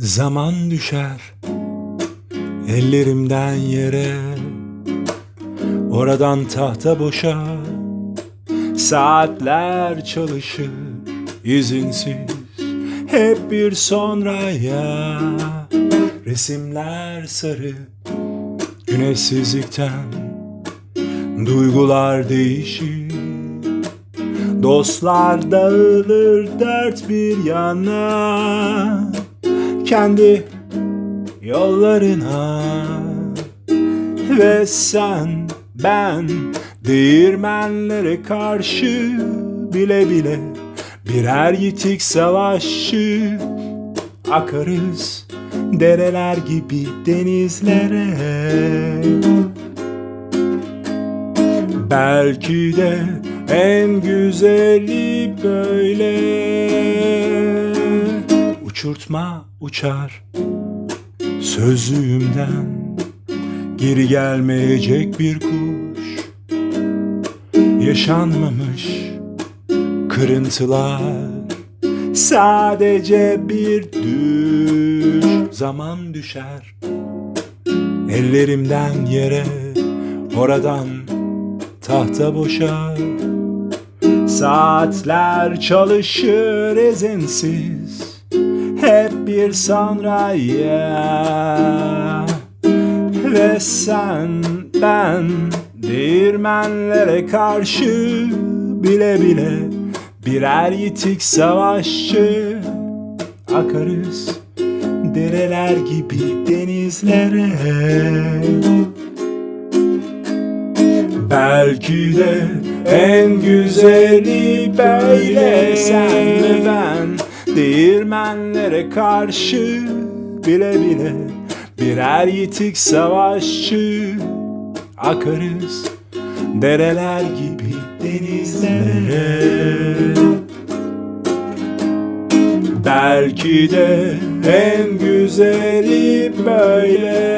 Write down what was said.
Zaman düşer ellerimden yere. Oradan tahta boşa Saatler çalışır izinsiz. Hep bir sonraya Resimler sarı. Güneşsizlikten Duygular değişir. Dostlar dağılır dört bir yana Kendi yollarına. Ve sen ben değirmenlere karşı Bile bile birer yitik savaşçı Akarız dereler gibi denizlere. Belki de en güzeli böyle Uçurtma uçar. Sözlüğümden Geri gelmeyecek bir kuş. Yaşanmamış kırıntılar. Sadece bir düş. Zaman düşer. Ellerimden yere Oradan tahta boşa Saatler çalışır izinsiz Hep bir sonraya. Ve sen ben Değirmenlere karşı Bile bile Birer yitik savaşçı Akarız. Dereler gibi denizlere. Belki de en güzeli böyle. Sen ve ben Değirmenlere karşı bile bile Birer yitik savaşçı Akarız. Dereler gibi denizlere. Belki de en güzeli böyle